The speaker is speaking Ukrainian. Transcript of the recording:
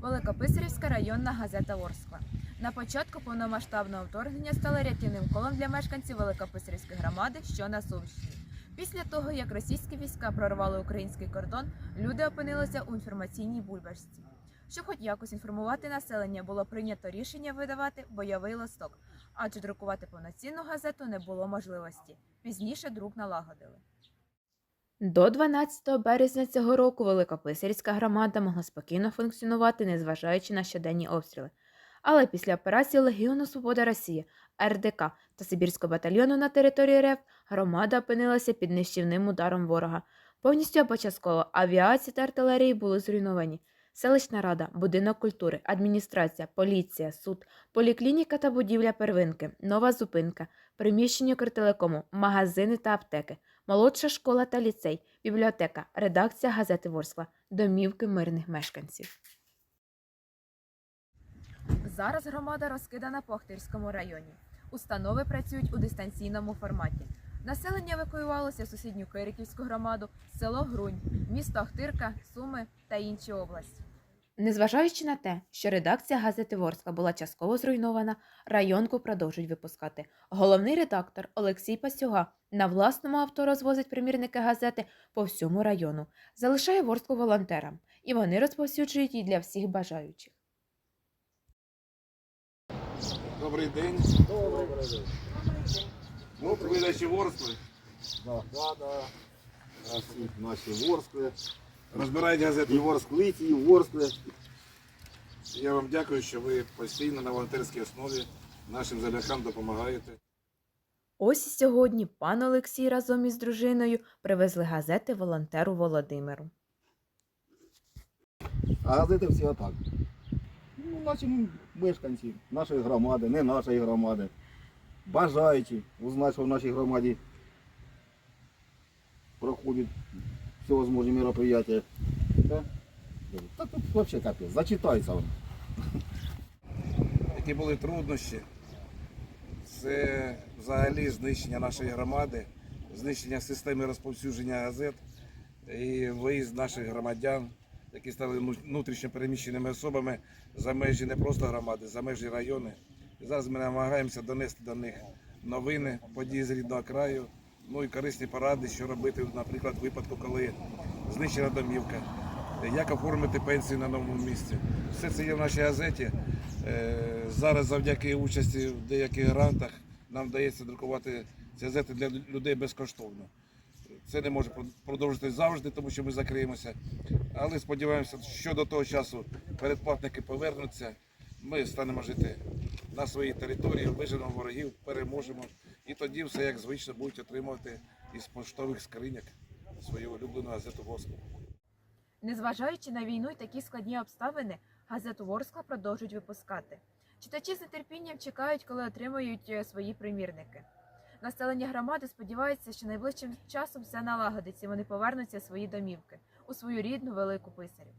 Великописарівська районна газета Ворскла. На початку повномасштабного вторгнення стала рятівним колом для мешканців Великописарівської громади, що на Сумщині. Після того, як російські війська прорвали український кордон, люди опинилися у інформаційній бульбашці. Щоб хоч якось інформувати населення, було прийнято рішення видавати бойовий листок, адже друкувати повноцінну газету не було можливості. Пізніше друк налагодили. До 12 березня цього року Великописарська громада могла спокійно функціонувати, незважаючи на щоденні обстріли. Але після операції Легіону Свобода Росії, РДК та Сибірського батальйону на території РФ громада опинилася під нищівним ударом ворога. Повністю або частково авіація та артилерії були зруйновані. Селищна рада, будинок культури, адміністрація, поліція, суд, поліклініка та будівля первинки, нова зупинка, приміщення Укртелекому, магазини та аптеки, молодша школа та ліцей, бібліотека, редакція газети Ворскла, домівки мирних мешканців. Зараз громада розкидана по Охтирському районі. Установи працюють у дистанційному форматі. Населення евакуювалося в сусідню Кириківську громаду, село Грунь, місто Охтирка, Суми та інші області. Незважаючи на те, що редакція газети Ворскла була частково зруйнована, районку продовжують випускати. Головний редактор Олексій Пасюга на власному авто розвозить примірники газети по всьому району, залишає Ворсклу волонтерам, і вони розповсюджують її для всіх бажаючих. Добрий день. Добрий день. Ну, видачі Ворскли. Да, да, да. Наші, наші ворскли. Розбирають І газети. ворсклиті, і ворскли. Я вам дякую, що ви постійно на волонтерській основі нашим землякам допомагаєте. Ось і сьогодні пан Олексій разом із дружиною привезли газети волонтеру Володимиру. А газети всі отак. Ну, наші мешканці, нашої громади, не нашої громади. Бажаючи узнати, що в нашій громаді проходять всевозможні мероприятия. Да? Так тут взагалі капець, зачитайся. он. Які були труднощі, це взагалі знищення нашої громади, знищення системи розповсюдження газет і виїзд наших громадян, які стали ну- внутрішньо переміщеними особами за межі не просто громади, за межі райони. І зараз ми намагаємося донести до них новини, події з рідного краю, ну і корисні поради, що робити, наприклад, в випадку, коли знищена домівка, як оформити пенсію на новому місці. Все це є в нашій газеті. Е, Зараз завдяки участі в деяких грантах нам вдається друкувати ці газети для людей безкоштовно. Це не може продовжитись завжди, тому що ми закриємося. Але сподіваємося, що до того часу передплатники повернуться, ми станемо жити на своїй території, виженемо ворогів, переможемо. І тоді все як звично будуть отримувати із поштових скриньок свою улюблену газету «Воску». Незважаючи на війну і такі складні обставини, газету Ворскла продовжують випускати. Читачі з нетерпінням чекають, коли отримають е, свої примірники. Населення громади сподівається, що найближчим часом все налагодиться і вони повернуться в свої домівки у свою рідну велику писарів.